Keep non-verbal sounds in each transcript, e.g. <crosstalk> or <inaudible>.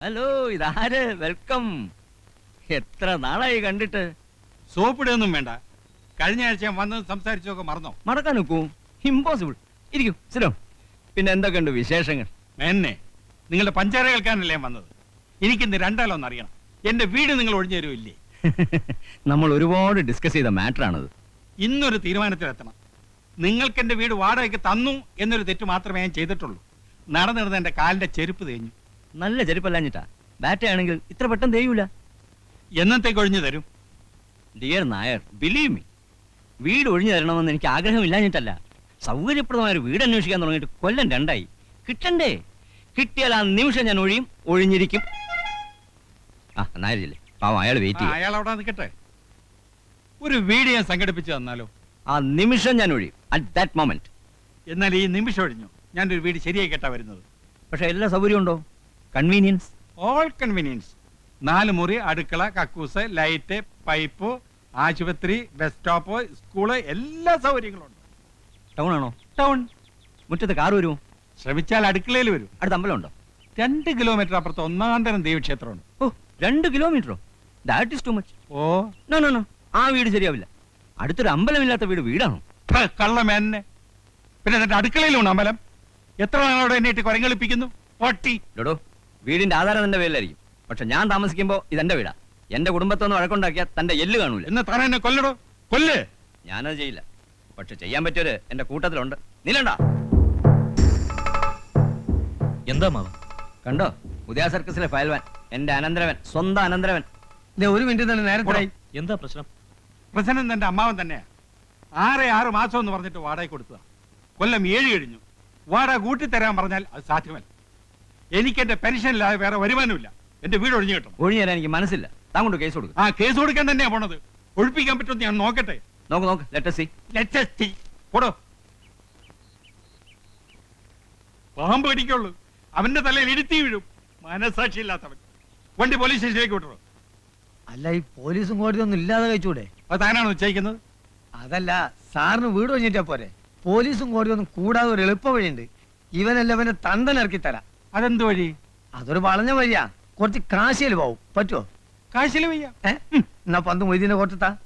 Hello ഇതാര്? Welcome. എത്ര നാളായി കണ്ടിട്ട്? സോപ്പിടൊന്നും വേണ്ട. കഴിഞ്ഞ ആഴ്ച ഞാൻ വന്ന് സംസാരിച്ചൊക്കെ മറന്നോ? മടക്കാൻ നോക്കൂ. ഇമ്പോസിബിൾ ഇരിക്കും സ്ഥിരം പിന്നെ എന്തൊക്കെയുണ്ട് വിശേഷങ്ങൾ? എന്നെ നിങ്ങളുടെ പഞ്ചാര കേൾക്കാനല്ലേ ഞാൻ വന്നത്? എനിക്കിന്ന് രണ്ടാലൊന്ന് അറിയണം. എന്റെ വീട് നിങ്ങൾ ഒഴിഞ്ഞു തരുമില്ലേ <laughs> നമ്മൾ ഒരുപാട് ഡിസ്കസ് ചെയ്ത മാറ്റർ ആണത്. ഇന്നൊരു തീരുമാനത്തിലെത്തണം. നിങ്ങൾക്ക് എന്റെ വീട് വാടകയ്ക്ക് തന്നു എന്നൊരു തെറ്റ് മാത്രമേ ഞാൻ ചെയ്തിട്ടുള്ളൂ. നടന്നിരുന്ന എന്റെ കാലിന്റെ ചെരുപ്പ് തേഞ്ഞു. നല്ല ചെരുപ്പല്ലാഞ്ഞിട്ടാ. ബാറ്റയാണെങ്കിൽ ഇത്ര പെട്ടെന്ന് തെയ്യൂല എന്നത്തേക്ക് ഒഴിഞ്ഞു തരും? ഡിയർ നായർ ബിലീവ് മീ വീട് ഒഴിഞ്ഞു തരണമെന്ന് എനിക്ക് ആഗ്രഹമില്ലാഞ്ഞിട്ടല്ല. സൗകര്യപ്രദമായ ഒരു വീട് അന്വേഷിക്കാൻ തുടങ്ങിയിട്ട് കൊല്ലം രണ്ടായി. കിട്ടണ്ടേ? കിട്ടിയാൽ ആ നിമിഷം ഞാൻ ഒഴിയും ഒഴിഞ്ഞിരിക്കും. ആ നായരില്ലേ പാവം അയാൾ വെയിറ്റ് ചെയ്യും. അയാൾ അവിടെ നിൽക്കട്ടെ. ഒരു വീട് ഞാൻ സംഘടിപ്പിച്ചു തന്നാലോ? ആ നിമിഷം ഞാൻ ഒഴിയും അറ്റ് ദാറ്റ് മൊമെന്റ് എന്നാൽ ഈ നിമിഷം ഒഴിഞ്ഞു. ഞാനൊരു വീട് ശരിയായി കേട്ടാ വരുന്നത്. പക്ഷെ എല്ലാ സൗകര്യമുണ്ടോ ഉണ്ടോ? കൺവീനിയൻസ് ഓൾ കൺവീനിയൻസ് നാല് മുറി അടുക്കള കക്കൂസ് ലൈറ്റ് പൈപ്പ് ആശുപത്രി ബസ് സ്റ്റോപ്പ് സ്കൂൾ എല്ലാ സൗകര്യങ്ങളും ഉണ്ട്. ടൗൺ ആണോ? ടൗൺ മുറ്റത്ത് കാർ വരുമോ? ശ്രമിച്ചാൽ അടുക്കളയിൽ വരും. അടുത്ത അമ്പലം ഉണ്ടോ രണ്ട് കിലോമീറ്റർ അപ്പുറത്ത് ഒന്നാം തരം ദേവീക്ഷേത്രമുണ്ട്. ഓ രണ്ട് കിലോമീറ്ററോ that is too much oh. No no no ആ വീട് ശരിയാവില്ല. അടുത്തൊരു അമ്പലമില്ലാത്ത വീട് വീടാണോ? കള്ളമേന്നെ പിന്നെ അടുക്കളയിലുണ്ട് അമ്പലം? എത്ര നാളോടെ എന്നെ കുരങ്ങളിപ്പിക്കുന്നു? ഒട്ടി ഡോടോ വീടിന്റെ ആധാരം തന്റെ പേരിലായിരിക്കും. പക്ഷെ ഞാൻ താമസിക്കുമ്പോ ഇതെന്റെ വീടാ. എന്റെ കുടുംബത്തൊന്നും വഴക്കുണ്ടാക്കിയാൽ തന്റെ എല്ല് കാണൂല. എന്ന് താൻ എന്നെ കൊല്ലടോ. കൊല്ലേ. ഞാനത് ചെയ്യില്ല. പക്ഷെ ചെയ്യാൻ പറ്റിയൊരു എന്റെ കൂട്ടത്തിലുണ്ട്. നിലണ്ട എന്താ മാവ കണ്ടോ? ഉദയ സർക്കസിലെ ഫയൽവൻ. എന്റെ അനന്തരവൻ. സ്വന്തം അനന്തരവൻ. ദേ, ഒരു മിനിറ്റ് തന്നെ നേരത്തെ എന്താ പ്രശ്നം? പ്രശ്നം തന്റെ അമ്മാവൻ തന്നെയാ. ആറ് ആറ് മാസം എന്ന് പറഞ്ഞിട്ട് വാടക കൊടുത്തതാ. കൊല്ലം ഏഴ് കഴിഞ്ഞു. വാടക കൂട്ടിത്തരാൻ പറഞ്ഞാൽ അത് സാധ്യമല്ല. എനിക്ക് എന്റെ പെൻഷനില്ലാതെ വേറെ വരുമാനമില്ല. എന്റെ വീട് ഒഴിഞ്ഞു കിട്ടണം. ഒഴിഞ്ഞു തരാൻ എനിക്ക് മനസ്സില്ല. താൻ കൊണ്ട് കേസ് കൊടുക്കും. ആ കേസ് കൊടുക്കാൻ തന്നെയാ പോണത്. ഒഴിപ്പിക്കാൻ പറ്റുമെന്ന് ഞാൻ നോക്കട്ടെ. നോക്ക് നോക്ക്. പോടോ. പാമ്പ് കടിക്കുള്ളൂ. അവന്റെ തലയിൽ ഇരുത്തി വീഴും. മനസാക്ഷി ഇല്ലാത്തവൻ. വണ്ടി പോലീസ് സ്റ്റേഷനിലേക്ക് വിട്ടോ അല്ല ഈ പോലീസും കോടതി ഒന്നും ഇല്ലാതെ കഴിച്ചൂടെ? അത് താനാണോ നിശ്ചയിക്കുന്നത് അതല്ല സാറിന് വീട് കഴിഞ്ഞിട്ടാ പോരെ. പോലീസും കോടതി ഒന്നും കൂടാതെ ഒരു എളുപ്പ വഴിയുണ്ട് ഇവനല്ല ഇവന്റെ തന്തനിറക്കി തരാം അതെന്ത് വഴി? അതൊരു വളഞ്ഞ വഴിയാ. കുറച്ച് കാശിയിൽ പോവും. പറ്റുമോ കാശിയിൽ വയ്യ. ഏ? എന്നാ പന്ത് മൊയ്തീനെ കൊടുത്താ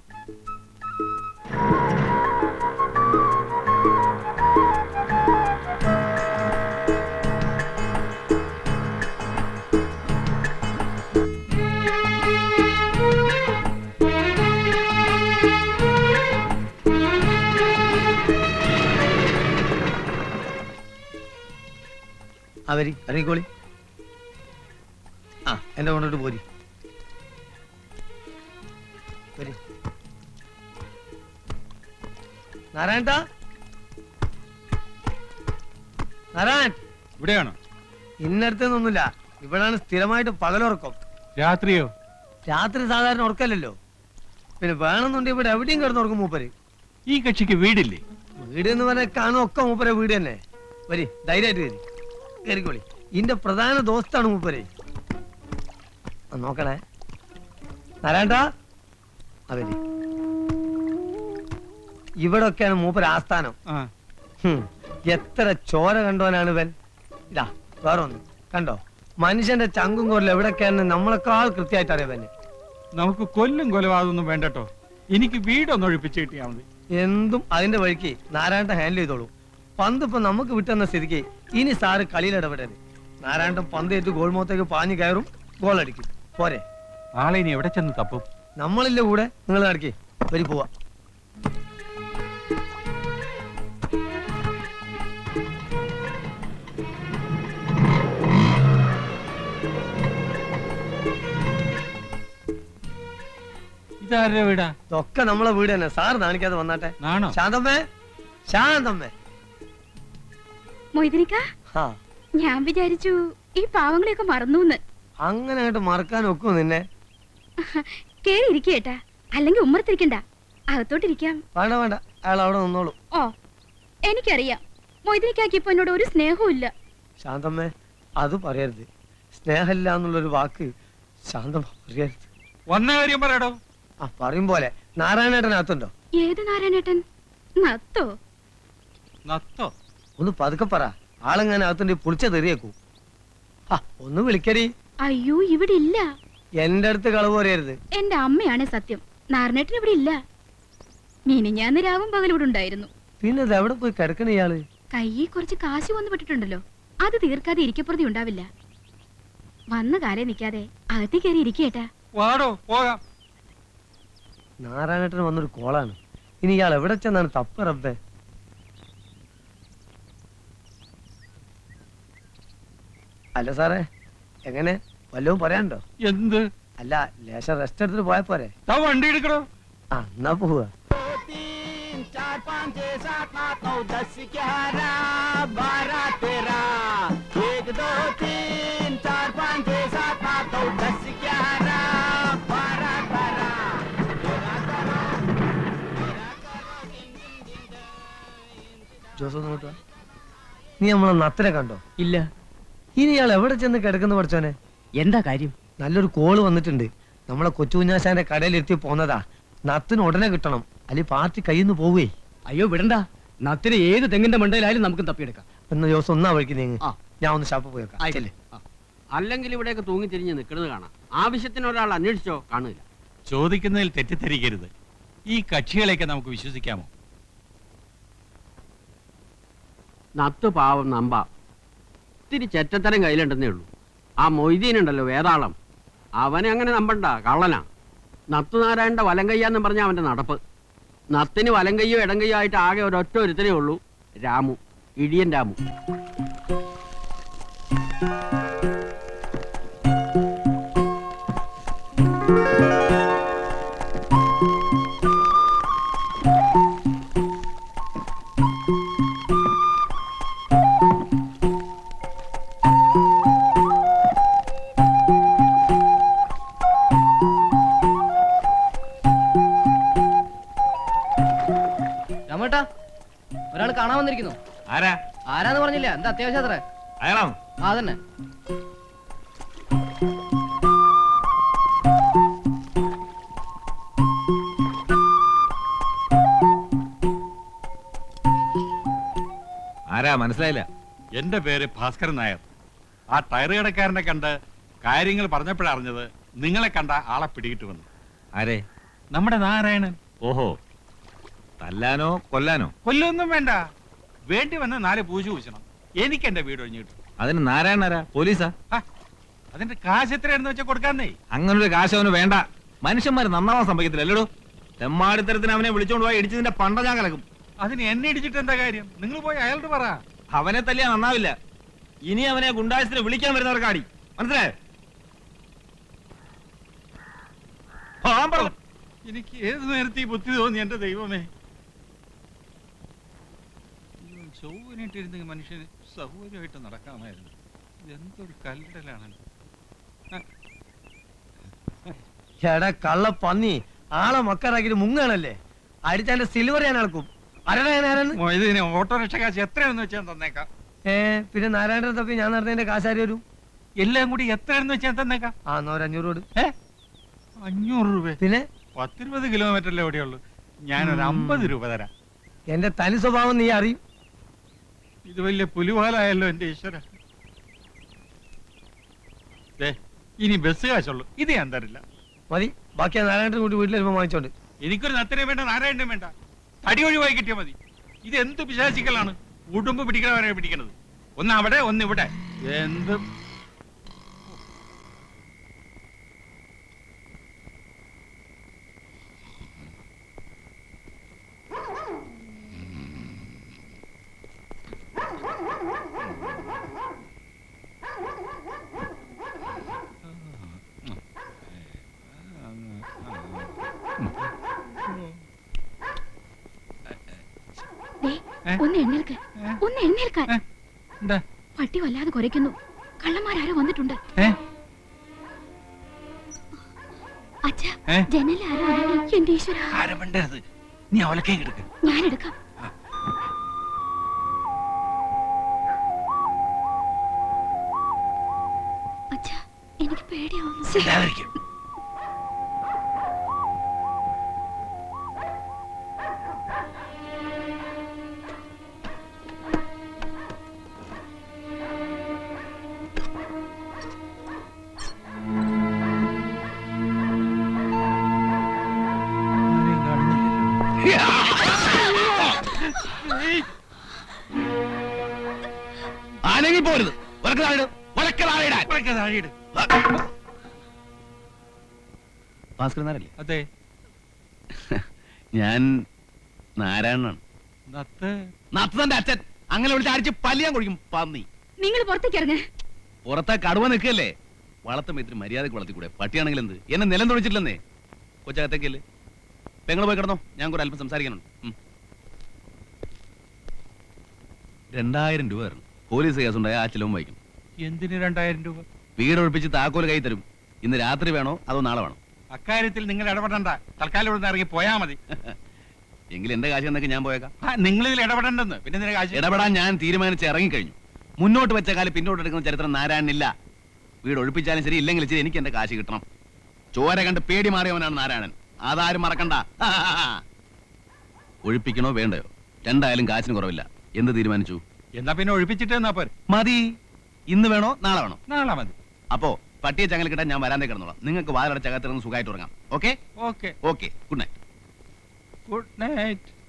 അവരി ഇറങ്ങിക്കോളി ആ എന്റെ കൊണ്ടിട്ട് പോരി. നാരായണ നാരായൺ. ഇവിടെയാണോ? ഇന്നടത്തൊന്നുമില്ല ഇവിടാണ് സ്ഥിരമായിട്ട് പകലുറക്കം. രാത്രിയോ? രാത്രി സാധാരണ ഉറക്കല്ലല്ലോ. പിന്നെ വേണമെന്നുണ്ടെങ്കിൽ ഇവിടെ എവിടെയും കിടന്നുറക്കും മൂപ്പര്. ഈ കക്ഷിക്ക് വീടില്ലേ? വീട് എന്ന് പറഞ്ഞാൽ കാണും ഒക്കെ മൂപ്പരെ വീട് തന്നെ. വരി ധൈര്യമായിട്ട് വരി. കയറിക്കോളി. ഇന്റെ പ്രധാന ദോസ്താണ് മൂപ്പരെ. നോക്കണേ നാരായണ അവർ ഇവിടെ ഒക്കെയാണ് മൂപ്പര് ആസ്ഥാനം. എത്ര ചോര കണ്ടോനാണ് ഇവൻ. ഇതാ വേറെ ഒന്ന്. കണ്ടോ? മനുഷ്യന്റെ ചങ്കും കൊല്ലം എവിടെയൊക്കെയാണെന്ന് നമ്മളെക്കാൾ കൃത്യമായിട്ട് അറിയാൻ നമുക്ക് കൊല്ലും കൊലപാതകമൊന്നും വേണ്ടട്ടോ. എനിക്ക് വീടൊന്ന് ഒഴിപ്പിച്ച് കിട്ടിയാൽ മതി. എന്തും അതിന്റെ വഴിക്ക് നാരായണ ഹാൻഡിൽ ചെയ്തോളൂ. പന്തിപ്പോ നമുക്ക് വിട്ടെന്ന സ്ഥിതിക്ക് ഇനി സാറ് കളിയിൽ ഇടപെടരുത്. നാരായണൻ പന്ത് ഏറ്റ് ഗോൾ പാഞ്ഞു കയറും ഗോൾ അടിക്കും. പോരെ. ആളെ ഇനി എവിടെ ചെന്ന് തപ്പും? നമ്മളില്ല കൂടെ? നിങ്ങൾ നടക്കി. വരി പോവാ. ഇതാരുടെ വീടാ? ഇതൊക്കെ നമ്മളെ വീട് തന്നെ. സാർ നാണിക്കാതെ വന്നാട്ടെ. ശാന്തമ്മേ? ശാന്തമ്മേ. മൊയ്തനിക്ക? ഞാൻ വിചാരിച്ചു ഈ പാവങ്ങളെയൊക്കെ മറന്നു അങ്ങനെ മറക്കാൻ ഒക്കെ നിന്നെ? കേറി ഇരിക്കേട്ടാ അല്ലെങ്കിൽ ഉമ്മറത്തിരിക്കണ്ട. അകത്തോട്ടിരിക്കാം. വേണ്ട വേണ്ട. അയാൾ അവിടെ നിന്നോളൂ. ഓ എനിക്കറിയാം. മൊയ്തിനിക്കാക്ക് ഇപ്പൊ എന്നോട് ഒരു സ്നേഹവും ഇല്ല. ശാന്തമ്മേ അത് പറയരുത്. സ്നേഹമില്ല എന്നുള്ളൊരു വാക്ക് ശാന്തമ്മ പറയരുത്. വന്ന കാര്യം പറയടോ. ആ പറയും പോലെ. നാരായണേട്ടൻ അകത്തുണ്ടോ ഏത് നാരായണേട്ടൻ? നത്തോ? നത്തോ? ഒന്ന് പതുക്കെ പറ. ആളെങ്ങനെ അകത്തുണ്ട് പുളിച്ച തെറിയേക്കൂ. ആ ഒന്ന് വിളിക്കരി അയ്യോ ഇവിടെ ഇല്ല. എന്റെ അടുത്ത് കളവ് പറയരുത്. എന്റെ അമ്മയാണ് സത്യം. നാരനേട്ടൻ ഇവിടെ ഇല്ല. മിനിഞ്ഞാന്ന് രാവും പകൽ ഇവിടെ ഉണ്ടായിരുന്നു. പിന്നെ ഇത് എവിടെ പോയി കിടക്കണ ഇയാൾ? കയ്യിൽ കുറച്ച് കാശ് വന്നു പെട്ടിട്ടുണ്ടല്ലോ. അത് തീർക്കാതെ ഇരിക്കപ്പുറതി ഉണ്ടാവില്ല. വന്ന കാലേ നിക്കാതെ അകത്തി കയറി ഇരിക്കേട്ടാ വാടോ പോകാം. നാരായണേട്ടന് വന്നൊരു കോളാണ്. ഇനി ഇയാൾ എവിടെ ചെന്നാണ് തപ്പ റബ്ബേ? അല്ല സാറേ എങ്ങനെ വല്ലതും പറയാനുണ്ടോ എന്ത് അല്ല ലേശം റെസ്റ്റ് എടുത്തിട്ട് പോയാ പോരെ താ വണ്ടി എടുക്കണോ ആ എന്നാ പോവുക ജോസ് ഒന്ന് ഇങ്ങോട്ട് വാ. നീ നമ്മളെ നത്തിനെ കണ്ടോ ഇല്ല ഇനി ഇയാൾ എവിടെ ചെന്ന് കിടക്കുന്നു പഠിച്ചോനെ എന്താ കാര്യം? നല്ലൊരു കോൾ വന്നിട്ടുണ്ട്. നമ്മളെ കൊച്ചുകുഞ്ഞാശാന്റെ കടയിൽ എത്തി പോന്നതാ. നത്തിന് ഉടനെ കിട്ടണം. അല്ലെങ്കിൽ പാർട്ടി കയ്യിൽ നിന്ന് പോവേ. അയ്യോ വിടണ്ട. നത്തിന് ഏത് തെങ്ങിന്റെ മണ്ടയിലായാലും നമുക്ക് തപ്പിയെടുക്കാം. എന്ന ദിവസം ഒന്നാ വഴിക്ക് നീങ്ങ്. ആ. ഞാൻ ഒന്ന് ഷാപ്പ് പോയേക്കാം ആയിക്കോട്ടെ. ചെല്ല്. ആ. അല്ലെങ്കിൽ ഇവിടെയൊക്കെ തൂങ്ങി തിരിഞ്ഞ് നിൽക്കുന്നത് കാണാം. ആവശ്യത്തിന് ഒരാൾ അന്വേഷിച്ചോ? കാണില്ല ചോദിക്കുന്നതിൽ തെറ്റിദ്ധരിക്കരുത്. ഈ കക്ഷികളെയൊക്കെ നമുക്ക് വിശ്വസിക്കാമോ? നത്ത് പാവം നമ്പ. ഇത്തിരി ചെറ്റത്തരം കയ്യിലുണ്ടെന്നേ ഉള്ളൂ. ആ മൊയ്തീൻ ഉണ്ടല്ലോ വേതാളം. അവനെ അങ്ങനെ നമ്പണ്ട കള്ളനാ. നത്തുനാരായണന്റെ വലം കയ്യാന്ന് പറഞ്ഞ അവന്റെ നടപ്പ്. നത്തിന് വലം കയ്യോ ഇടം കയ്യോ ആയിട്ട് ആകെ ഒരൊറ്റ ഒരുത്തനേ ഉള്ളൂ രാമു ഇടിയൻ രാമു. രമേട്ടാ മനസ്സിലായില്ല. എന്റെ പേര് ഭാസ്കരൻ നായർ. ആ ടയർ കടക്കാരനെ കണ്ട് കാര്യങ്ങൾ പറഞ്ഞപ്പോഴറിഞ്ഞത് നിങ്ങളെ കണ്ട ആളെ പിടികിട്ടുമെന്ന് ആരെ? നമ്മുടെ നാരായണൻ. ഓഹോ. തല്ലാനോ കൊല്ലാനോ? കൊല്ലൊന്നും വേണ്ട. വേണ്ടി വന്ന നാല് പൂജ കുഴിച്ചണം. എനിക്ക് എന്റെ വീട് ഒഴിഞ്ഞു കിട്ടും. അതിന് നാരായണരാ പോലീസാ? ആ, അതിന്റെ കാശ് എത്രയാണെന്ന് വെച്ചാൽ കൊടുക്കാന്നേ. ഒരു കാശ് അവന് വേണ്ട. മനുഷ്യന്മാര് നന്നാവാൻ സംഭവിക്കത്തില്ല അല്ലടോ. തെമ്മാടിത്തരത്തിന് അവനെ വിളിച്ചോണ്ട് പോയി ഇടിച്ചതിന്റെ പണ്ട ഞാൻ കലക്കും. അതിന് എന്നെ ഇടിച്ചിട്ട് എന്താ കാര്യം? നിങ്ങൾ പോയി അയാളോട് പറ. അവനെ തല്ലിയാ നന്നാവില്ല. ഇനി അവനെ ഗുണ്ടായസിനെ വിളിക്കാൻ വരുന്നവർക്ക് അടി മനസ്സിലായോ? പോകാൻ പറ എനിക്ക് ഏത് നേരത്തെ ഈ ബുദ്ധി തോന്നി എന്റെ ദൈവമേ? ചൊവ്വനായിട്ടിരുന്ന മനുഷ്യന് സൗകര്യമായിട്ട് നടക്കാമായിരുന്നു. എന്തൊരു കല്ലിടലാണ്. എടാ കള്ള പന്നി ആളെ മക്കറാക്കിട്ട് മുങ്ങാണല്ലേ അടിച്ചാന്റെ സിൽവർ ഞാൻ അളക്കും. ഞാൻ ആരാണ് ഇതിന് ഓട്ടോറിക്ഷ കാശ് എത്രയാണെന്ന് വെച്ചാൽ തന്നേക്കാം. ഏ പിന്നെ നാരായണൻ തപ്പി ഞാൻ നടന്നതിന്റെ കാശാരി വരും എല്ലാം കൂടി എത്രയെന്ന് വെച്ചാൽ തന്നേക്കാം. ആ എന്നാ ഒരു അഞ്ഞൂറ് കൊടു. ഏ? അഞ്ഞൂറ് രൂപ. പിന്നെ? പത്തിരുപത് കിലോമീറ്റർ അല്ലേ എവിടെയുള്ളൂ ഞാനൊരു ഒരു അമ്പത് രൂപ തരാം. എന്റെ തനി സ്വഭാവം നീ അറിയും. ഇത് വലിയ പുലിവാലായല്ലോ എന്റെ ഈശ്വര. ഇനി ബസ് കാശുള്ളൂ. ഇത് ഞാൻ തരില്ല. മതി. ബാക്കി നാരായണൻ കൂട്ടി വീട്ടിൽ വരുമ്പോ വാങ്ങിച്ചോണ്ട്. എനിക്കൊരു നത്തനെ വേണ്ട നാരായണനും വേണ്ട. തടി ഒഴിവായി കിട്ടിയാൽ മതി. ഇത് എന്ത് പിശാചിക്കലാണ്? ഉടുമ്പ് പിടിക്കണവരെ പിടിക്കണത്. ഒന്ന് അവിടെ ഒന്ന് ഇവിടെ. എന്ത്? ദേ, ഏ? ഒന്ന് എണ്ണേൽക്ക് ഏ? ഒന്ന് എണ്ണേൽക്കാൻ പട്ടി വല്ലാതെ കുരയ്ക്കുന്നു. കള്ളന്മാരാരോ വന്നിട്ടുണ്ട്? അച്ഛാ ഏ? ജനലാരോ അനങ്ങി. എന്റെ ഈശ്വര. നീ അവലക്കേ കിടക്ക്. ഞാനെടുക്കാം. അച്ഛാ എനിക്ക് പേടിയാവുന്നു. ആനങ്ങി പോരുത്. ഭാസ്കർ നാരല്ലേ അതെ. ഞാൻ നാരായണനാണ്. നത്തന്റെ അച്ഛൻ. അങ്ങനെ വിളിച്ച് അടിച്ച് പല്ലിയാൻ കുഴിക്കും പന്നി. നിങ്ങൾ പുറത്തേക്ക് ഇറങ്ങ. പുറത്തെ കടുവ നിൽക്കല്ലേ വളർത്ത മേത്തിന് മര്യാദയ്ക്ക് വളർത്തിക്കൂടെ? പട്ടിയാണെങ്കിൽ എന്ത്? എന്നെ നിലം തൊഴിച്ചിട്ടില്ലെന്നേ കൊച്ചകത്തേക്കല്ലേ പെങ്ങൾ പോയി കിടന്നോ. ഞാൻ കൂടെ അല്പം സംസാരിക്കാനുണ്ട്. രണ്ടായിരം രൂപ തരണം. പോലീസ് കേസുണ്ടായ ആ ചിലവും വായിക്കും എന്തിന് രണ്ടായിരം രൂപ? വീട് ഒഴിപ്പിച്ച് താക്കോൽ കൈ തരും. ഇന്ന് രാത്രി വേണോ? അതോ നാളെ വേണോ? അക്കാര്യത്തിൽ നിങ്ങൾ ഇടപെടണ്ട. തൽക്കാലം ഇവിടെ ഇറങ്ങി പോയാ മതി. എങ്കിൽ എന്റെ കാശ് എന്നൊക്കെ ഞാൻ പോയേക്കാം. നിങ്ങൾ ഇതിൽ ഇടപെടണ്ടെന്ന്. പിന്നെ നിന്റെ കാശ്? ഇടപെടാൻ ഞാൻ തീരുമാനിച്ച് ഇറങ്ങിക്കഴിഞ്ഞു. മുന്നോട്ട് വെച്ച കാലം പിന്നോട്ട് എടുക്കുന്ന ചരിത്രം നാരായണനില്ല വീട് ഒഴിപ്പിച്ചാലും ശരി ഇല്ലെങ്കിൽ ശരി എനിക്ക് എന്റെ കാശ് കിട്ടണം. ചോര കണ്ട് പേടി മാറിയവനാണ് നാരായണൻ. അതാരും മറക്കണ്ട. <laughs> ഒഴിപ്പിക്കണോ വേണ്ടയോ? രണ്ടായാലും കാശിന് കുറവില്ല. എന്ത് തീരുമാനിച്ചു. എന്നാ പിന്നെ ഒഴിപ്പിച്ചിട്ട് എന്നാ പോരെ? മതി. ഇന്ന് വേണോ? നാളെ വേണോ? നാളെ മതി. അപ്പോ പട്ടിയെ ചങ്ങല കിട്ടാൻ ഞാൻ വരാൻ കിടന്നോളാം. നിങ്ങൾക്ക് വാതിലടച്ചകത്തിരുന്ന് സുഖമായിട്ട് ഉറങ്ങാം. Okay? Okay. Okay. Good night. Good night.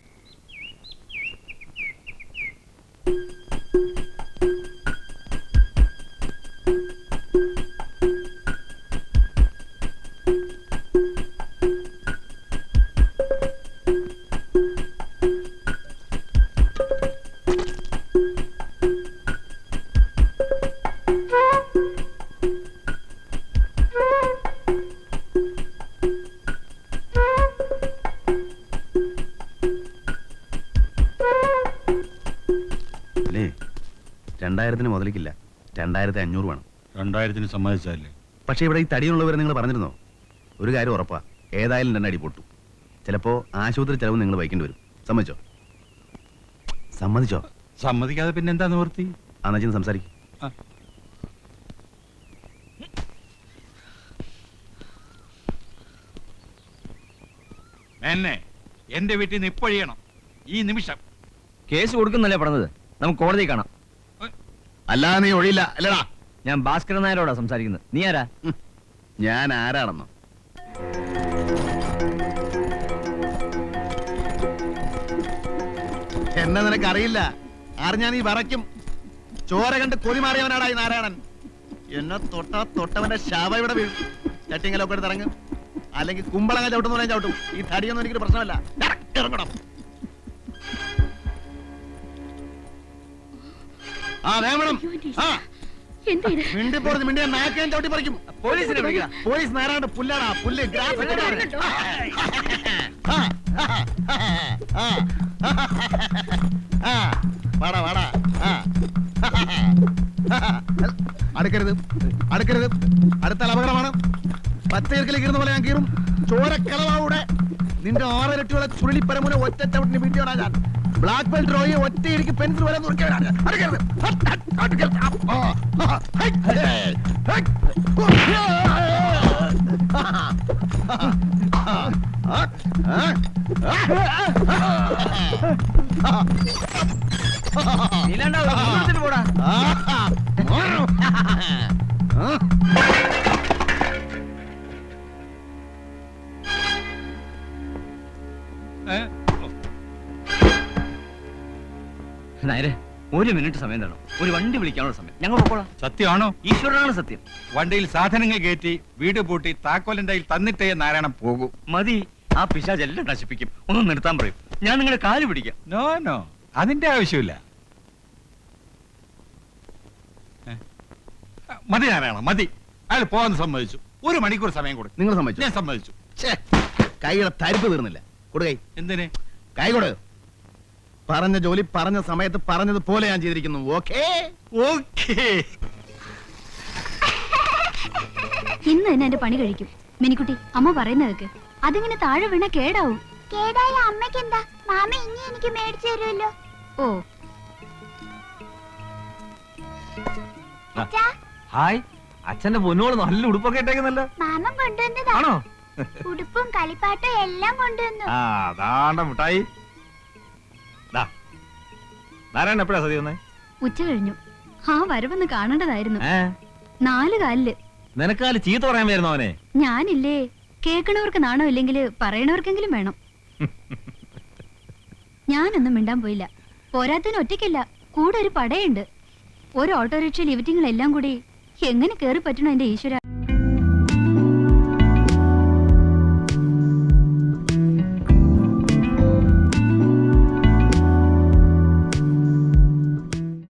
രണ്ടായിരത്തിന് മുതലിക്കില്ല. രണ്ടായിരത്തി അഞ്ഞൂറ് വേണം. രണ്ടായിരത്തിന് സമ്മതിച്ചാലേ. പക്ഷേ ഇവിടെ ഈ തടിയുള്ളവരെ നിങ്ങൾ പറഞ്ഞിരുന്നോ? ഒരു കാര്യം ഉറപ്പാ. ഏതായാലും രണ്ടടി പൊട്ടു ചിലപ്പോ ആശുപത്രി ചെലവ് നിങ്ങൾ വഹിക്കേണ്ടി വരും. സമ്മതിച്ചോ? സമ്മതിച്ചോ? സമ്മതിക്കാതെ പിന്നെ എന്താ നിവൃത്തി? അന്നച്ചിന് സംസാരിക്കും. ആ. എന്നെ എന്റെ വീട്ടിൽ നിന്ന് ഇപ്പൊഴിയണം ഈ നിമിഷം. കേസ് കൊടുക്കുന്നല്ലേ പറഞ്ഞത്? നമുക്ക് കോടതി കാണാം. അല്ലാതെ നീ ഒഴിയില്ല. അല്ലടാ ഞാൻ ഭാസ്കരൻ നായരോടാ സംസാരിക്കുന്നത്. നീ ആരാ? ഞാൻ ആരാണെന്നോ? എന്നെ നിനക്ക് അറിയില്ല അറിഞ്ഞാ നീ വറയ്ക്കും. ചോര കണ്ട് കൊതി മാറിയവനാടാ ഈ നാരായണൻ. എന്നെ തൊട്ട തൊട്ടവന്റെ ശവ ഇവിടെ വീഴും. ചട്ടിങ്ങലൊക്കെ എടുത്ത് ഇറങ്ങും അല്ലെങ്കിൽ കുമ്പളങ്ങ ചവിട്ടുന്ന ചവിട്ടും. ഈ തടിയൊന്നും എനിക്കൊരു പ്രശ്നമല്ല. ഇറ- ഇറങ്ങണം ആ വേണം ആ. എന്താ ഇത്? മിണ്ടി പോறது മിണ്ടിയ നാക്കാൻ ചവിട്ടി പറിക്കും. പോലീസിനെ വിളിക്കണം പോലീസ് നേരാണ്ട് പുല്ലാടാ പുല്ല് ഗ്രാഫ് വരുന്നുണ്ടോ? വാടാ വാടാ. ആ. അടുക്കരുത് അടുക്കരുത്. അടുത്താൽ അപകടമാണ്. പച്ചയിറക്കിൽ ഇരുന്ന പോലെ ഞാൻ കീറും. ചോരക്കളവാവിടെ. നിന്റെ ആറരട്ടിയുള്ള ചുരുളിപ്പരമുന ഒറ്റ ചവിട്ടിന് വീട്ടിയോടാ ഞാൻ. ബ്ലാക്ക് ബെൽറ്റ് റോയി ഒറ്റയിടിക്ക് പെൻസിൽ വരെ നുറുക്കിയവനാണ് ഞാൻ. അടുക്കരുത് അടുക്കരുത് ഹൈ. പോടാ ഒരു മിനിറ്റ് സമയം തരണം. ഒരു വണ്ടി വിളിക്കാനുള്ള സമയം. ഞങ്ങൾ പോക്കോളാം. സത്യമാണോ? ഈശ്വരനാണ് സത്യം. വണ്ടിയിൽ സാധനങ്ങൾ കയറ്റി വീട് പൂട്ടി താക്കോലിന്റെ കയ്യിൽ തന്നിട്ടേ നാരായണൻ പോകൂ. മതി. ആ പിശാജ് എല്ലാം നശിപ്പിക്കും. ഒന്ന് നിർത്താൻ പറയും. ഞാൻ നിങ്ങളുടെ കാൽ പിടിക്കാം. No no. അതിന്റെ ആവശ്യമില്ല. മതി നാരായണ മതി. അയാൾ പോകാൻ സമ്മതിച്ചു. ഒരു മണിക്കൂർ സമയം കൊടുക്കും. നിങ്ങൾ സമ്മതിച്ചു? ഞാൻ സമ്മതിച്ചു. കൈകളെ തരിപ്പ് തീർന്നില്ല. കൊടുക്കൈ എന്തിന്? കൈ കൊടു. പറഞ്ഞ ജോലി പറഞ്ഞ സമയത്ത് പറഞ്ഞത് പോലെ ഞാൻ ചെയ്തിരിക്കുന്നു. ഓക്കേ ഓക്കേ ഇന്ന് തന്നെ എന്റെ പണി കഴിക്കും. മിനിക്കുട്ടി അമ്മ പറയുന്നതൊക്കെ അതിങ്ങനെ താഴെ വീണ കേടാവും. കേടായ അമ്മയ്ക്ക് എന്താ? മാമ ഇനി എനിക്ക് മേടിച്ചു തരുമല്ലോ. ഓ. അച്ഛാ. ഹായ്. അച്ഛന്റെ പൊന്നോൾ നല്ല ഉടുപ്പൊക്കെ ഇട്ടേക്കുന്നല്ലോ. മാമൻ കൊണ്ടുവന്നതാണോ ഉടുപ്പും കളിപ്പാട്ടും എല്ലാം കൊണ്ടുവന്നു. ആ അതാണ്ട ദാ. നാരായണൻ എപ്പോഴാ സതി വന്നേ? ഉച്ച കഴിഞ്ഞു. ആ വരവെന്ന് കാണേണ്ടതായിരുന്നു. ഏ? നാല് കാലിൽ. നിനക്കാൽ ചീത്ത പറയാൻ വരുന്നു അവനെ? ഞാനില്ലേ. കേൾക്കണവർക്ക് നാണോ ഇല്ലെങ്കിൽ പറയണവർക്കെങ്കിലും വേണം. ഞാനൊന്നും മിണ്ടാൻ പോയില്ല. പോരാത്തതിന് ഒറ്റയ്ക്കല്ല. കൂടെ ഒരു പടയുണ്ട്. ഒരു ഓട്ടോറിക്ഷയിൽ ഇവറ്റിങ്ങളെല്ലാം കൂടി എങ്ങനെ കേറി പറ്റണോ എന്റെ ഈശ്വര?